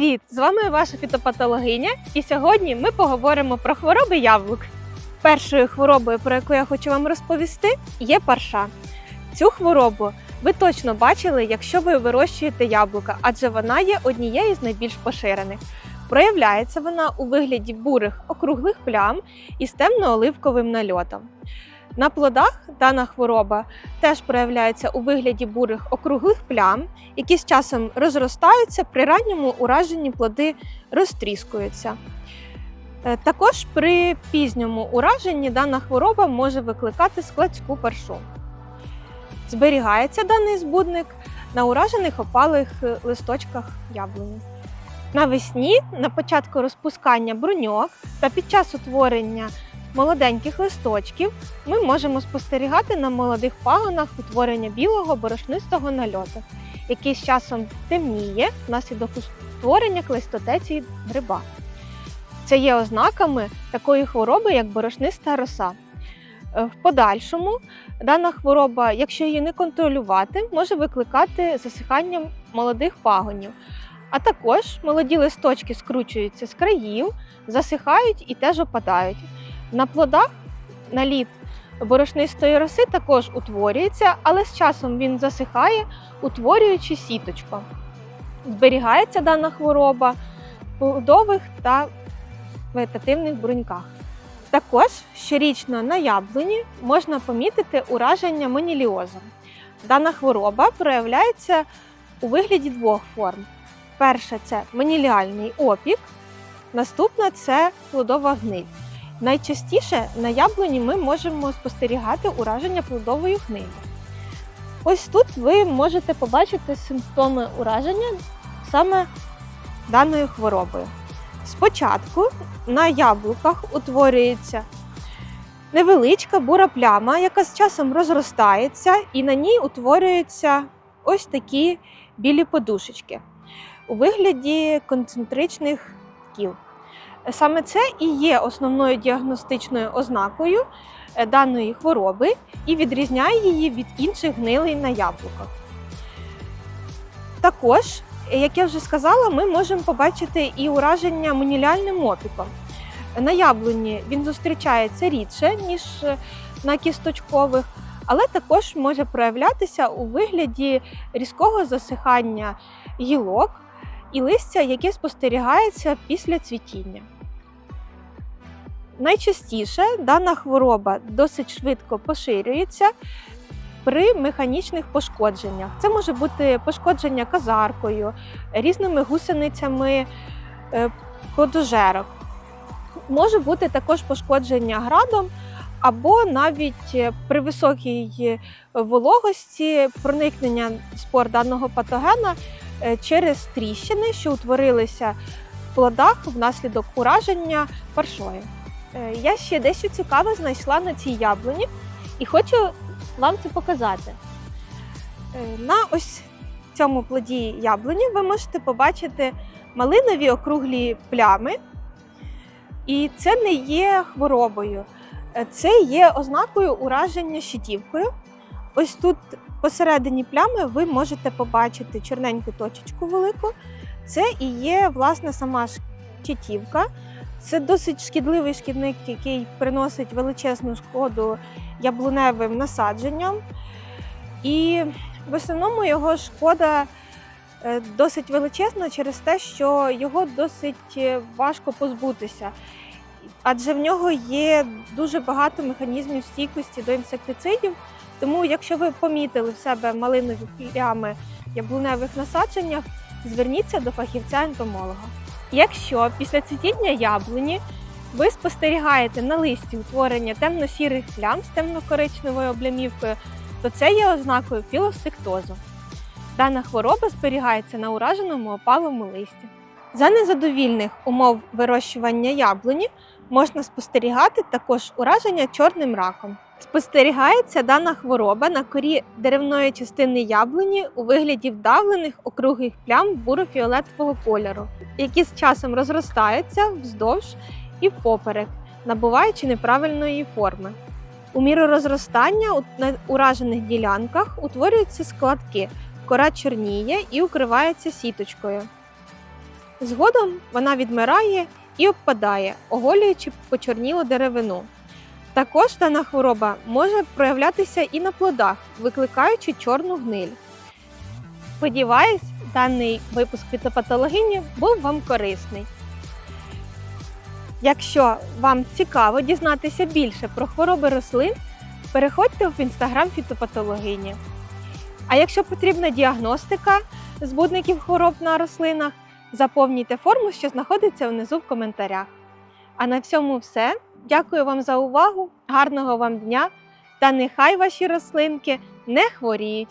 Привіт! З вами ваша фітопатологиня, і сьогодні ми поговоримо про хвороби яблук. Першою хворобою, про яку я хочу вам розповісти, є парша. Цю хворобу ви точно бачили, якщо ви вирощуєте яблука, адже вона є однією з найбільш поширених. Проявляється вона у вигляді бурих округлих плям із темно-оливковим нальотом. На плодах дана хвороба теж проявляється у вигляді бурих округлих плям, які з часом розростаються, при ранньому ураженні плоди розтріскуються. Е, Також при пізньому ураженні дана хвороба може викликати складську паршу. Зберігається даний збудник на уражених опалих е, листочках яблуні. Навесні, на початку розпускання бруньок та під час утворення молоденьких листочків ми можемо спостерігати на молодих пагонах утворення білого борошнистого нальоту, який з часом темніє внаслідок утворення клейстотеції гриба. Це є ознаками такої хвороби, як борошниста роса. Е, В подальшому дана хвороба, якщо її не контролювати, може викликати засихання молодих пагонів. А також молоді листочки скручуються з країв, засихають і теж опадають. На плодах наліт борошнистої роси також утворюється, але з часом він засихає, утворюючи сіточку. Зберігається дана хвороба в плодових та вегетативних бруньках. Також щорічно на яблуні можна помітити ураження моніліозом. Дана хвороба проявляється у вигляді двох форм. Перша це моніліальний опік, наступна це плодова гниль. Найчастіше на яблуні ми можемо спостерігати ураження плодовою гнилі. Ось тут ви можете побачити симптоми ураження саме даною хворобою. Спочатку на яблуках утворюється невеличка бура пляма, яка з часом розростається, і на ній утворюються ось такі білі подушечки у вигляді концентричних кіл. Саме це і є основною діагностичною ознакою е, даної хвороби і відрізняє її від інших гнилей на яблуках. Також, е, як я вже сказала, ми можемо побачити і ураження моніляльним опіком. На яблуні він зустрічається рідше, ніж е, на кісточкових, але також може проявлятися у вигляді різкого засихання гілок і листя, яке спостерігається після цвітіння. Найчастіше дана хвороба досить швидко поширюється при механічних пошкодженнях. Це може бути пошкодження казаркою, різними гусеницями е, плодожерок. Може бути також пошкодження градом, або навіть е, при високій вологості проникнення спор даного патогена е, через тріщини, що утворилися в плодах внаслідок ураження паршою. Е, Я ще дещо цікаве знайшла на цій яблуні і хочу вам це показати. Е, На ось цьому плоді яблуні ви можете побачити малинові округлі плями, і це не є хворобою, Е, це є ознакою ураження щитівкою. Ось тут посередині плями ви можете побачити чорненьку точечку велику. Це і є власне сама щитівка. Це досить шкідливий шкідник, який приносить величезну шкоду яблуневим насадженням. І в основному його шкода е, досить величезна через те, що його досить е, важко позбутися. Адже в нього є дуже багато механізмів стійкості до інсектицидів. Тому, якщо ви помітили в себе малинові плями яблуневих насадженнях, зверніться до фахівця-ентомолога. Якщо після цвітіння яблуні ви спостерігаєте на листі утворення темно-сірих плям з темно-коричневою облямівкою, то це є ознакою філостиктозу. Дана хвороба зберігається на ураженому опалому листі. За незадовільних умов вирощування яблуні можна спостерігати також ураження чорним раком. Спостерігається дана хвороба на корі деревної частини яблуні у вигляді вдавлених округлих плям буро-фіолетового кольору, які з часом розростаються вздовж і впоперек, набуваючи неправильної форми. У міру розростання на уражених ділянках утворюються складки, кора чорніє і укривається сіточкою. Згодом вона відмирає і обпадає, оголюючи почорнілу деревину. Також дана хвороба може проявлятися і на плодах, викликаючи чорну гниль. Сподіваюсь, даний випуск фітопатологині був вам корисний. Якщо вам цікаво дізнатися більше про хвороби рослин, переходьте в інстаграм фітопатологині. А якщо потрібна діагностика збудників хвороб на рослинах, заповнюйте форму, що знаходиться внизу в коментарях. А на всьому все. Дякую вам за увагу, гарного вам дня та нехай ваші рослинки не хворіють.